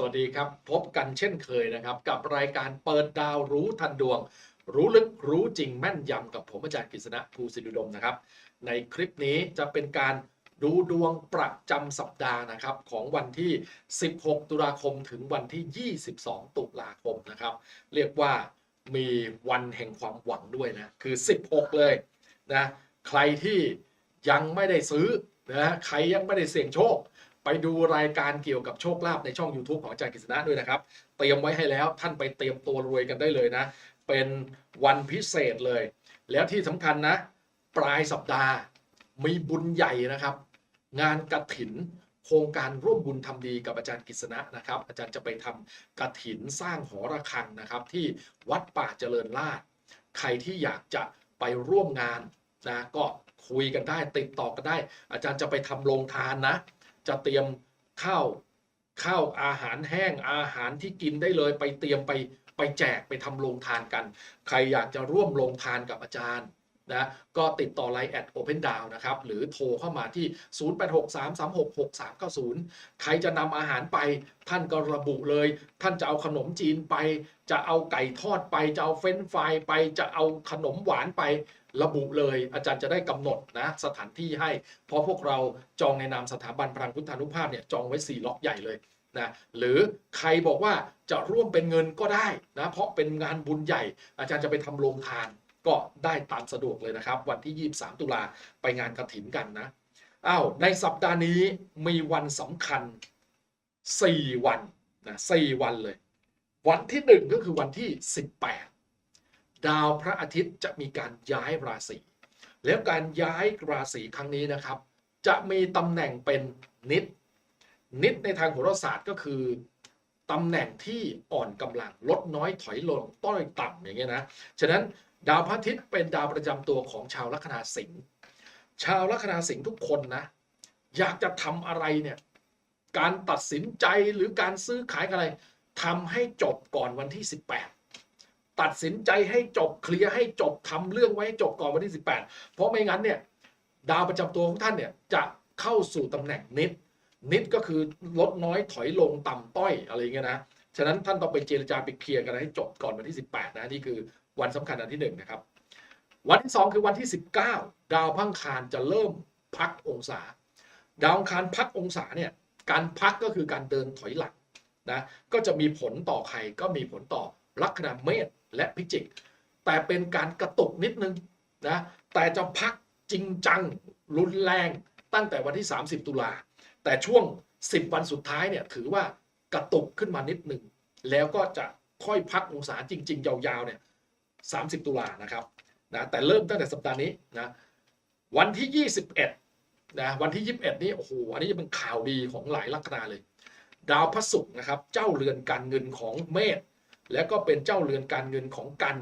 สวัสดีครับพบกันเช่นเคยนะครับ กับรายการเปิดดาวรู้ทันดวง รู้ลึกรู้จริงแม่นยำกับผมอาจารย์กฤษณะภูสิริดมนะครับ ในคลิปนี้จะเป็นการดูดวงประจำสัปดาห์นะครับ ของวันที่ 16 ตุลาคมถึงวันที่ 22 ตุลาคมนะครับ เรียกว่ามีวันแห่งความหวังด้วยนะ คือ 16 เลยนะ ใครที่ยังไม่ได้ซื้อนะใครยังไม่ได้เสี่ยงโชค ไปดูรายการเกี่ยวกับโชคลาภในช่อง YouTube ของอาจารย์กฤษณะด้วยนะครับ เตรียมไว้ให้แล้วท่านไปเตรียมตัวรวยกันได้เลยนะ เป็นวันพิเศษเลย แล้วที่สำคัญนะ ปลายสัปดาห์มีบุญใหญ่นะครับ งานกระถินโครงการร่วมบุญทำดีกับอาจารย์กฤษณะนะครับ อาจารย์จะไปทำกระถินสร้างหอระฆังนะครับ ที่วัดป่าเจริญราษฎร์ใครที่อยากจะไปร่วมงานนะก็คุยกันได้ติดต่อกันได้ อาจารย์จะไปทำโรงทานนะ จะเตรียมข้าวข้าวอาหารแห้งอาหารที่กินได้เลยไปเตรียมไปไปแจกไปทำโรงทานกัน ใครอยากจะร่วมโรงทานกับอาจารย์ นะก็ติดต่อไลน์แอดโอเพนดาวนะครับ หรือโทรเข้ามาที่ 0863366390 ใครจะนำอาหารไปท่านก็ระบุเลย ท่านจะเอาขนมจีนไป จะเอาไก่ทอดไป จะเอาเฟรนฟรายไป จะเอาขนมหวานไประบุเลย อาจารย์จะได้กำหนดนะสถานที่ให้ เพราะพวกเราจองในนามสถาบันพลังพุทธานุภาพเนี่ยจองไว้ 4 ล็อกใหญ่เลยนะหรือใครบอกว่าจะร่วมเป็นเงินก็ได้นะเพราะเป็นงานบุญใหญ่ อาจารย์จะไปทำโรงทาน ก็ได้ตามสะดวกเลยนะครับ วันที่ 23 ตุลาไปงานกระถินกันนะอ้าวในสัปดาห์นี้มีวันสำคัญ 4 วันนะ4วันเลย วันที่ 1 ก็คือวันที่ 18 ดาวพระอาทิตย์จะมีการย้ายราศีแล้วการย้ายราศีครั้งนี้นะครับ จะมีตำแหน่งเป็นนิด นิดในทางโหราศาสตร์ก็คือตำแหน่งที่อ่อนกำลังลดน้อยถอยลงต้อยต่ำอย่างเงี้ยนะ ฉะนั้น ดาวพระอาทิตย์เป็นดาวประจำตัวของชาวลัคนาสิงห์ชาวลัคนาสิงห์ทุกคนนะ อยากจะทำอะไรเนี่ย การตัดสินใจหรือการซื้อขายอะไรทำให้จบก่อนวันที่ 18 ตัดสินใจให้จบเคลียร์ให้จบทำเรื่องไว้ให้จบก่อนวันที่ 18 เพราะไม่งั้นเนี่ยดาวประจำตัวของท่านเนี่ยจะเข้าสู่ตำแหน่งนิด นิดก็คือลดน้อยถอยลงต่ำต้อยอะไรอย่างเงี้ยนะฉะนั้นท่านต้องไปเจรจาไปเคลียร์กันให้จบก่อนวันที่ 18 นะนี่คือ วันสำคัญอันที่หนึ่งนะครับ วันที่สองคือวันที่ 19 ดาวพังคารจะเริ่มพักองศา ดาวคารพักองศาเนี่ยการพักก็คือการเดินถอยหลังนะก็จะมีผลต่อใครก็มีผลต่อลัคนาเมษและพิจิก แต่เป็นการกระตุกนิดนึงนะแต่จะพักจริงจังรุนแรงตั้งแต่วันที่ 30 ตุลา แต่ช่วง 10 วันสุดท้ายเนี่ยถือว่ากระตุกขึ้นมานิดหนึ่ง แล้วก็จะค่อยพักองศาจริง ๆ ยาวๆเนี่ย 30 ตุลานะครับนะแต่เริ่มตั้งแต่สัปดาห์นี้นะวันที่ 21นะวันที่ 21 นี้โอ้โหอันนี้จะเป็นข่าวดีของหลายลัคนาเลย ดาวพระศุกร์นะครับเจ้าเรือนการเงินของเมษแล้วก็เป็นเจ้าเรือนการเงินของกัน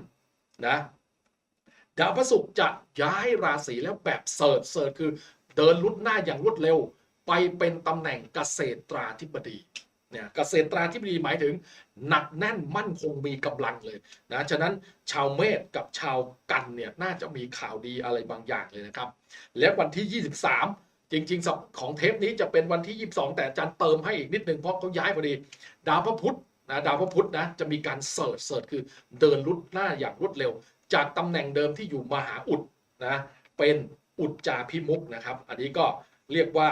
นะดาวพระศุกร์จะย้ายราศีแล้วแบบเสิร์ชเสิร์ชคือเดินลุดหน้าอย่างรวดเร็ว ไปเป็นตำแหน่งเกษตราธิบดี เนี่ยเกษตราธิบดีหมายถึงหนักแน่นมั่นคงมีกำลังเลยนะฉะนั้นชาวเมษกับชาวกันเนี่ยน่าจะมีข่าวดีอะไรบางอย่างเลยนะครับ และวันที่ 23 จริงๆของเทปนี้จะเป็นวันที่ 22 แต่อาจารย์เติมให้อีกนิดนึงเพราะเขาย้ายพอดี ดาวพระพุธนะดาวพระพุธนะจะมีการเสิร์ชเสิร์ชคือเดินลุดหน้าอย่างรวดเร็ว จากตำแหน่งเดิมที่อยู่มหาอุดนะเป็นอุจจาพิมุกนะครับ อันนี้ก็เรียกว่า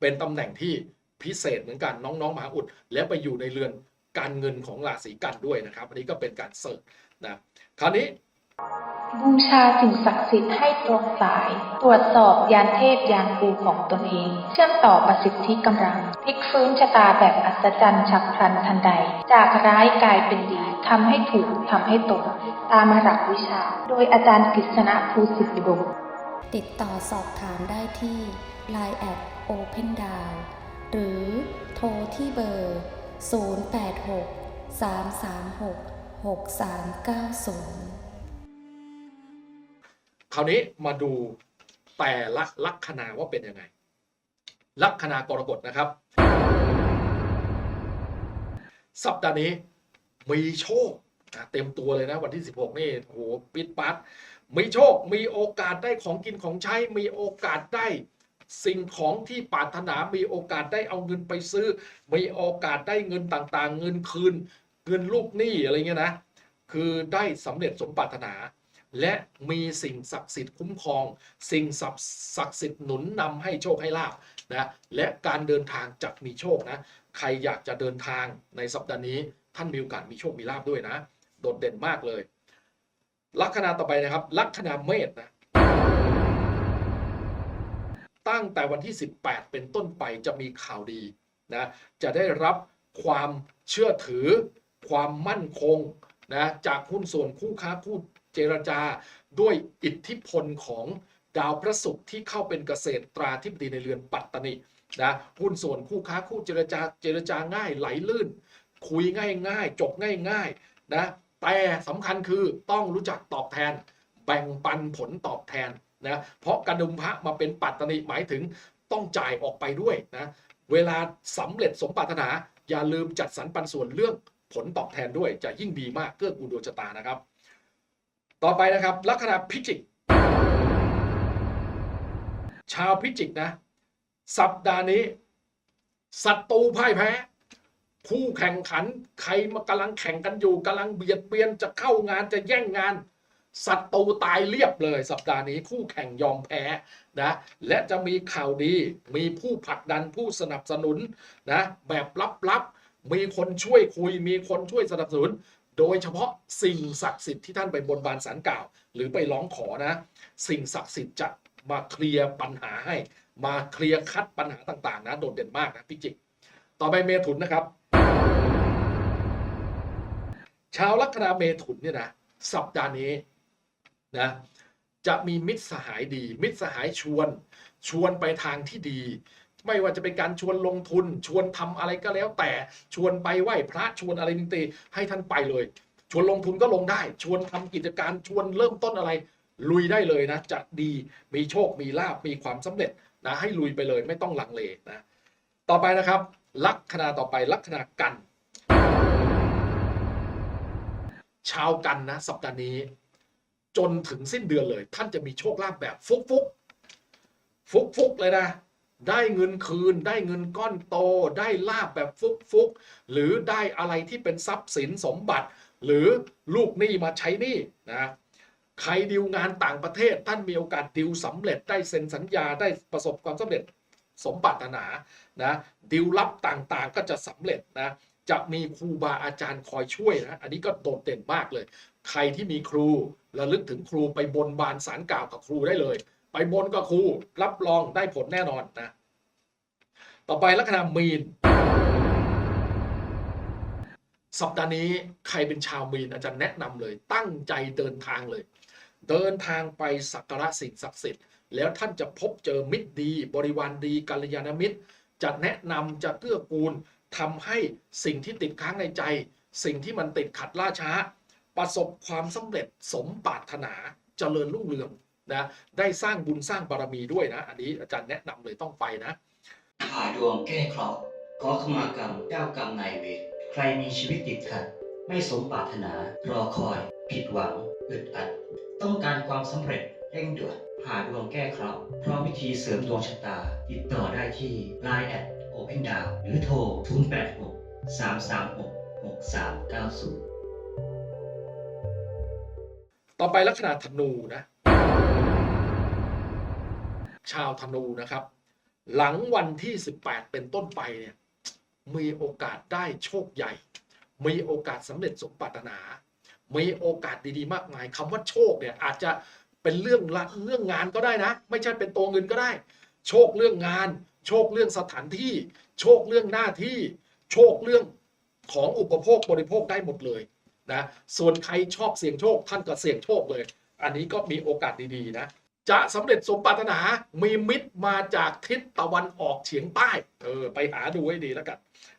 เป็นตำแหน่งที่ พิเศษเหมือนกันน้องๆมหาอุด แล้วไปอยู่ในเรือนการเงินของราศีกันด้วยนะครับ อันนี้ก็เป็นการเสิร์ชนะคราวนี้ บูชาสิ่งศักดิ์สิทธิ์ให้ตรงสาย ตรวจสอบยานเทพยานครูของตนเอง เชื่อมต่อประสิทธิกำลังพลิกฟื้นชะตาแบบอัศจรรย์ฉับพลันทันใด จากร้ายกลายเป็นดีทำให้ถูกทำให้ตรงตามหลักวิชา โดยอาจารย์กฤษณะภูสิทธิอุดมติดต่อสอบถามได้ที่ Line แอด Open d o w n หรือโทรที่เบอร์ 086 336 6390 คราวนี้มาดูแต่ละลัคนาว่าเป็นยังไง ลัคนากรกฎนะครับ สัปดาห์นี้มีโชคเต็มตัวเลยนะวันที่ 16 นี่โหปิดปัดมีโชค มีโอกาสได้ของกินของใช้ มีโอกาสได้ สิ่งของที่ปรารถนามีโอกาสได้เอาเงินไปซื้อ มีโอกาสได้เงินต่างๆ เงินคืน เงินลูกหนี้อะไรเงี้ยนะ คือได้สำเร็จสมปรารถนา และมีสิ่งศักดิ์สิทธิ์คุ้มครอง สิ่งศักดิ์ศักดิ์สิทธิ์หนุนนำให้โชคให้ลาบนะและการเดินทางจะมีโชคนะใครอยากจะเดินทางในสัปดาห์นี้ ท่านมีโอกาสมีโชคมีลาบด้วยนะ โดดเด่นมากเลยลัคนาต่อไปนะครับลัคนาเมษนะ ตั้งแต่วันที่ 18 เป็นต้นไปจะมีข่าวดีนะจะได้รับความเชื่อถือ ความมั่นคงนะจากหุ้นส่วนคู่ค้าคู่เจรจา ด้วยอิทธิพลของดาวพระศุกร์ที่เข้าเป็นเกษตรตราธิบดีในเรือนปัตตนินะหุ้นส่วนคู่ค้าคู่เจรจาเจรจาง่ายไหลลื่น คุยง่ายง่ายๆจบง่ายง่ายๆนะแต่สำคัญคือต้องรู้จักตอบแทน แบ่งปันผลตอบแทน นะเพราะกระดุมพระมาเป็นปัตตนิหมายถึงต้องจ่ายออกไปด้วยนะเวลาสำเร็จสมปรารถนา อย่าลืมจัดสรรปันส่วนเรื่องผลตอบแทนด้วยจะยิ่งดีมากเกื้อกูลดวงชะตานะครับ ต่อไปนะครับ ลัคนาพิจิก ชาวพิจิกนะ สัปดาห์นี้ศัตรูพ่ายแพ้คู่แข่งขันใครมากำลังแข่งกันอยู่กำลังเบียดเบียนจะเข้างานจะแย่งงาน ศัตรูตายเรียบเลยสัปดาห์นี้คู่แข่งยอมแพ้นะและจะมีข่าวดีมีผู้ผลักดันผู้สนับสนุนนะแบบลับๆมีคนช่วยคุย มีคนช่วยสนับสนุน โดยเฉพาะสิ่งศักดิ์สิทธิ์ที่ท่านไปบนบานสารกล่าว หรือไปร้องขอนะ สิ่งศักดิ์สิทธิ์จะมาเคลียร์ปัญหาให้ มาเคลียร์คัดปัญหาต่างๆนะโดดเด่นมากนะพิจิกต่อไปเมถุนนะครับ ชาวลัคนาเมถุนเนี่ยนะสัปดาห์นี้ นะจะมีมิตรสหายดี มิตรสหายชวน ชวนไปทางที่ดี ไม่ว่าจะเป็นการชวนลงทุน ชวนทำอะไรก็แล้ว แต่ชวนไปไหว้พระชวนอะไรต่างๆให้ท่านไปเลย ชวนลงทุนก็ลงได้ ชวนทำกิจการชวนเริ่มต้นอะไร ลุยได้เลยนะ จะดีมีโชคมีลาบมีความสำเร็จนะให้ลุยไปเลยไม่ต้องลังเลนะต่อไปนะครับลัคนาต่อไปลัคนากัน ชาวกันนะสัปดาห์นี้ จนถึงสิ้นเดือนเลย ท่านจะมีโชคลาภแบบฟุกฟุกฟุกฟุกเลยนะได้เงินคืน ได้เงินก้อนโต ได้ลาบแบบฟุกฟุกหรือได้อะไรที่เป็นทรัพย์สินสมบัติ หรือลูกหนี้มาใช้หนี้นะใครดิวงานต่างประเทศ ท่านมีโอกาสดิวสำเร็จได้เซ็นสัญญาได้ประสบความสำเร็จสมปรารถนานะดิวลับต่างๆก็จะสำเร็จนะจะมีครูบาอาจารย์คอยช่วยนะอันนี้ก็โดดเด่นมากเลย ใครที่มีครูระลึกถึงครูไปบนบานสารกล่าวกับครูได้เลย ไปบนกับครูรับรองได้ผลแน่นอนนะ ต่อไปลัคนามีน สัปดาห์นี้ใครเป็นชาวมีนอาจารย์แนะนำเลย ตั้งใจเดินทางเลย เดินทางไปสักการะสิ่งศักดิ์สิทธิ์แล้วท่านจะพบเจอมิตรดี บริวารดีกัลยาณมิตร จะแนะนำจะเกื้อกูลทำให้สิ่งที่ติดค้างในใจ สิ่งที่มันติดขัดล่าช้า ประสบความสำเร็จสมปรารถนาเจริญรุ่งเรืองนะได้สร้างบุญสร้างบารมีด้วยนะ อันนี้อาจารย์แนะนำเลยต้องไปนะหาดวงแก้เคราะห์ขอขมากรรมเจ้ากรรมนายเวรใครมีชีวิตติดขัด ไม่สมปรารถนา รอคอย ผิดหวัง อึดอัด ต้องการความสำเร็จเร่งด่วนหาดวงแก้เคราะห์เพราะวิธีเสริมดวงชะตา ติดต่อได้ที่ Line แอด Open d o w n หรือโทร 086 336 6390 ต่อไปลัคนาธนูนะชาวธนูนะครับ หลังวันที่ 18 เป็นต้นไปเนี่ยมีโอกาสได้โชคใหญ่ มีโอกาสสำเร็จสมปรารถนา มีโอกาสดีๆ มากมายคำว่าโชคเนี่ยอาจจะเป็นเรื่องละเรื่องงานก็ได้นะ ไม่ใช่เป็นตัวเงินก็ได้ โชคเรื่องงาน โชคเรื่องสถานที่ โชคเรื่องหน้าที่ โชคเรื่องของอุปโภคบริโภคได้หมดเลย นะส่วนใครชอบเสี่ยงโชคท่านก็เสี่ยงโชคเลย อันนี้ก็มีโอกาสดีๆนะจะสำเร็จสมปรารถนา มีมิตรมาจากทิศตะวันออกเฉียงใต้ เออ ไปหาดูให้ดีแล้วกัน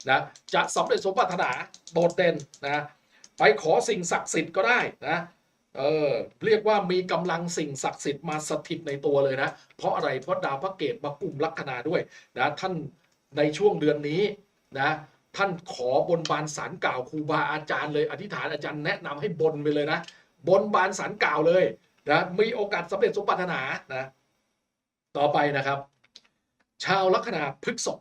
นะ จะสำเร็จสมปรารถนา โดดเด่นนะ ไปขอสิ่งศักดิ์สิทธิ์ก็ได้นะ เออ เรียกว่ามีกำลังสิ่งศักดิ์สิทธิ์มาสถิตในตัวเลยนะ เพราะอะไร เพราะดาวพระเกตมากลุ่มลัคนาด้วยนะ ท่านในช่วงเดือนนี้นะ ท่านขอบนบานสารกล่าวครูบาอาจารย์เลยอธิษฐานอาจารย์แนะนำให้บนไปเลยนะบนบานสารกล่าวเลยนะมีโอกาสสำเร็จสมปรารถนานะต่อไปนะครับ ชาวลัคนาพฤกษภ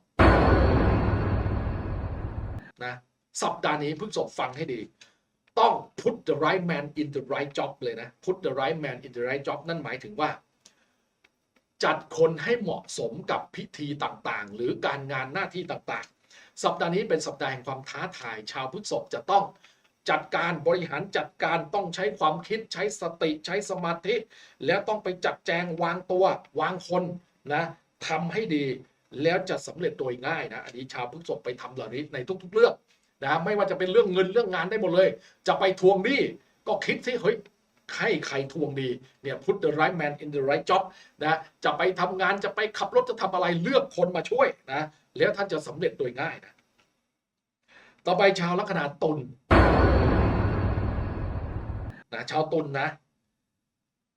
นะสัปดาห์นี้พฤกษภฟังให้ดี ต้อง put the right man in the right job เลยนะ put the right man in the right job นั่นหมายถึงว่าจัดคนให้เหมาะสมกับพิธีต่างๆ หรือการงานหน้าที่ต่างๆ สัปดาห์นี้เป็นสัปดาห์แห่งความท้าทาย ชาวพฤษภจะต้องจัดการบริหารจัดการต้องใช้ความคิดใช้สติใช้สมาธิ แล้วต้องไปจัดแจงวางตัว วางคนนะทำให้ดีแล้วจะสำเร็จโดยง่ายนะอันนี้ชาวพฤษภไปทำเหล่านี้ในทุก ๆ เรื่องนะไม่ว่าจะเป็นเรื่องเงินเรื่องงานได้หมดเลย จะไปทวงหนี้ก็คิดสิเฮ้ย ให้ใครทวงดีเนี่ย put the right man in the right job นะจะไปทำงานจะไปขับรถจะทำอะไรเลือกคนมาช่วยนะแล้วท่านจะสำเร็จโดยง่ายนะต่อไปชาวลัคนาตุลนะชาวตุลนะ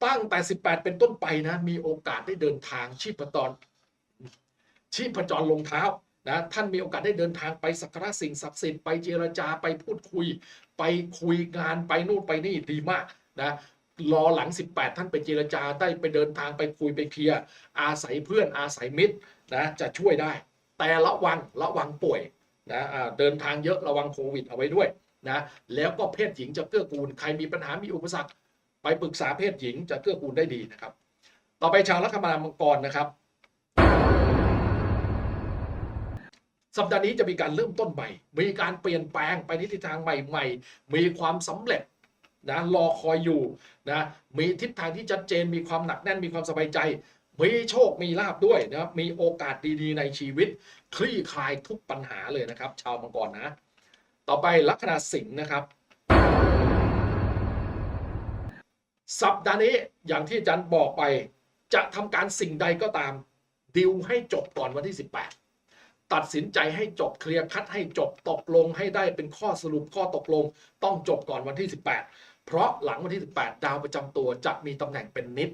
ตั้งแต่ 18 เป็นต้นไปนะมีโอกาสได้เดินทางชีพจรชีพจรลงเท้านะท่านมีโอกาสได้เดินทางไปสักการะสิ่งศักดิ์สิทธิ์ไปเจรจาไปพูดคุย ไปคุยงานไปนู่นไปนี่ดีมาก นะรอหลัง 18 ท่านไปเจรจาได้ไปเดินทางไปคุยไปเคลียร์อาศัยเพื่อนอาศัยมิตรนะจะช่วยได้ แต่ระวังระวังป่วยนะเดินทางเยอะระวังโควิดเอาไว้ด้วยนะแล้วก็เพศหญิงจะเกื้อกูลใครมีปัญหามีอุปสรรค ไปปรึกษาเพศหญิงจะเกื้อกูลได้ดีนะครับ ต่อไปชาวลัคนามังกรนะครับ สัปดาห์นี้จะมีการเริ่มต้นใหม่ มีการเปลี่ยนแปลงไปในทิศทางใหม่ ๆ มีความสำเร็จ นะรอคอยอยู่นะมีทิศทางที่ชัดเจนมีความหนักแน่นมีความสบายใจ มีโชคมีลาบด้วยนะมีโอกาสดีๆในชีวิต คลี่คลายทุกปัญหาเลยนะครับ ชาวมังกรนะ ต่อไปลัคนาสิงห์นะครับ สัปดาห์นี้อย่างที่อาจารย์บอกไป จะทำการสิ่งใดก็ตามดิวให้จบก่อนวันที่ 18 ตัดสินใจให้จบเคลียร์คัดให้จบตกลงให้ได้เป็นข้อสรุปข้อตกลง ต้องจบก่อนวันที่ 18 เพราะหลังวันที่ 18 ดาวประจำตัวจะมีตำแหน่งเป็นนิด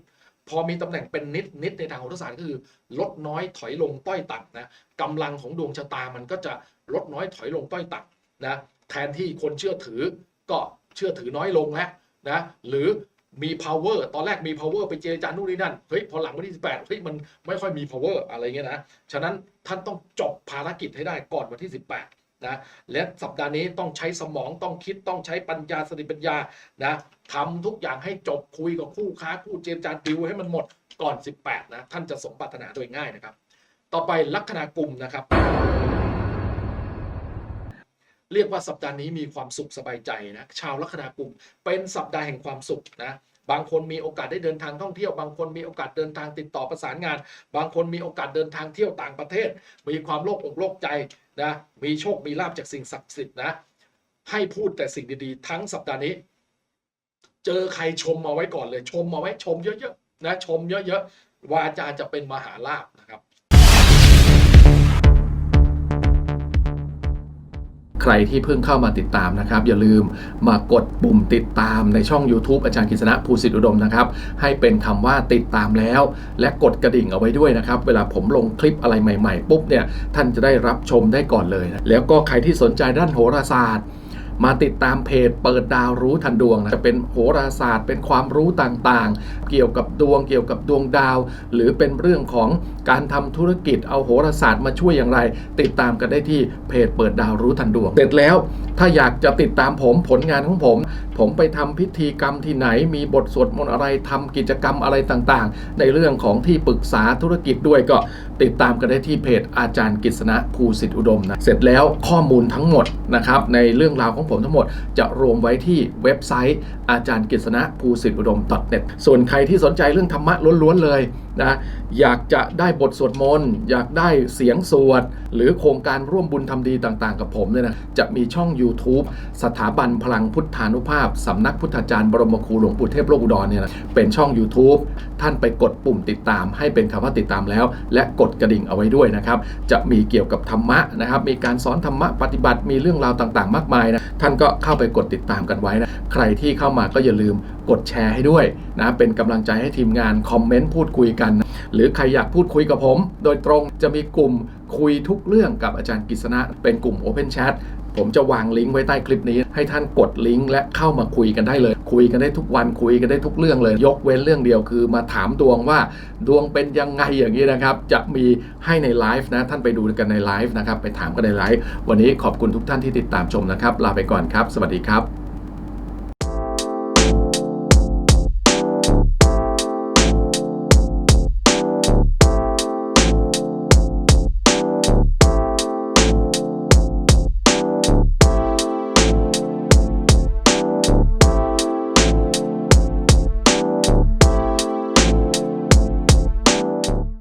พอมีตำแหน่งเป็นนิดนิดในทางโหราศาสตร์ก็คือลดน้อยถอยลงต้อยต่ำนะกำลังของดวงชะตามันก็จะลดน้อยถอยลงต้อยต่ำนะแทนที่คนเชื่อถือก็เชื่อถือน้อยลงแล้วนะหรือมี power ตอนแรกมี power ไปเจรจานู่นนี่นั่น เฮ้ย พอหลังวันที่ 18 เฮ้ย มันไม่ค่อยมี power อะไรเงี้ยนะ ฉะนั้นท่านต้องจบภารกิจให้ได้ก่อนวันที่ 18 นะและสัปดาห์นี้ต้องใช้สมองต้องคิดต้องใช้ปัญญาสติปัญญานะทำทุกอย่างให้จบคุยกับคู่ค้าคู่เจรจาดิวให้มันหมดก่อน 18 นะ ท่านจะสมปรารถนาโดยง่ายนะครับ ต่อไปลัคนากุมนะครับ เรียกว่าสัปดาห์นี้มีความสุขสบายใจนะ ชาวลัคนากุมเป็นสัปดาห์แห่งความสุขนะ บางคนมีโอกาสได้เดินทางท่องเที่ยว บางคนมีโอกาสเดินทางติดต่อประสานงาน บางคนมีโอกาสเดินทางเที่ยวต่างประเทศ มีความโลภอกโลภใจนะมีโชคมีลาบจากสิ่งศักดิ์สิทธิ์นะให้พูดแต่สิ่งดีๆ ทั้งสัปดาห์นี้ เจอใครชมมาไว้ก่อนเลย ชมมาไว้ชมเยอะๆนะชมเยอะๆวาจาจะเป็นมหาลาภนะครับ ใครที่เพิ่งเข้ามาติดตามนะครับ อย่าลืมมากดปุ่มติดตามในช่อง YouTube อาจารย์กิษณะภูสิทธิอุดมนะครับ ให้เป็นคำว่าติดตามแล้ว และกดกระดิ่งเอาไว้ด้วยนะครับ เวลาผมลงคลิปอะไรใหม่ ๆ ปุ๊บเนี่ยท่านจะได้รับชมได้ก่อนเลยนะแล้วก็ใครที่สนใจด้านโหราศาสตร์ มาติดตามเพจเปิดดาวรู้ทันดวงนะจะเป็นโหราศาสตร์ เป็นความรู้ต่างๆ เกี่ยวกับดวงเกี่ยวกับดวงดาว หรือเป็นเรื่องของการทำธุรกิจเอาโหราศาสตร์มาช่วยอย่างไร ติดตามกันได้ที่เพจเปิดดาวรู้ทันดวง เสร็จแล้ว ถ้าอยากจะติดตามผมผลงานของผม ผมไปทำพิธีกรรมที่ไหน มีบทสวดมนต์อะไรทำกิจกรรมอะไรต่างๆ ในเรื่องของที่ปรึกษาธุรกิจด้วยก็ ติดตามกันได้ที่เพจอาจารย์กิษณะภูสิทธิอุดมนะเสร็จแล้วข้อมูลทั้งหมดนะครับในเรื่องราวของผมทั้งหมด จะรวมไว้ที่เว็บไซต์อาจารย์กิษณะภูสิทธิอุดม .net ส่วนใครที่สนใจเรื่องธรรมะล้วนๆเลย นะอยากจะได้บทสวดมนต์อยากได้เสียงสวด หรือโครงการร่วมบุญทำดีต่างๆ กับผมเนี่ยนะจะมีช่อง YouTube สถาบันพลังพุทธานุภาพสำนักพุทธาจารย์บรมครูหลวงปู่เทพโลกอุดรเนี่ยนะเป็นช่อง YouTube ท่านไปกดปุ่มติดตาม ให้เป็นคำว่าติดตามแล้ว และกดกระดิ่งเอาไว้ด้วยนะครับจะมีเกี่ยวกับธรรมะนะครับมีการสอนธรรมะปฏิบัติมีเรื่องราวต่างๆ มากมายนะท่านก็เข้าไปกดติดตามกันไว้นะใครที่เข้ามาก็อย่าลืม กดแชร์ให้ด้วยนะเป็นกำลังใจให้ทีมงานคอมเมนต์พูดคุยกัน หรือใครอยากพูดคุยกับผม โดยตรงจะมีกลุ่มคุยทุกเรื่องกับอาจารย์กฤษณะเป็นกลุ่ม Open Chat ผมจะวางลิงก์ไว้ใต้คลิปนี้ให้ท่านกดลิงก์และเข้ามาคุยกันได้เลย คุยกันได้ทุกวันคุยกันได้ทุกเรื่องเลย ยกเว้นเรื่องเดียวคือมาถามดวงว่าดวงเป็นยังไงอย่างนี้นะครับ จะมีให้ในไลฟ์นะ ท่านไปดูกันในไลฟ์นะครับ ไปถามกันในไลฟ์วันนี้ขอบคุณทุกท่านที่ติดตามชมนะครับ ลาไปก่อนครับ สวัสดีครับ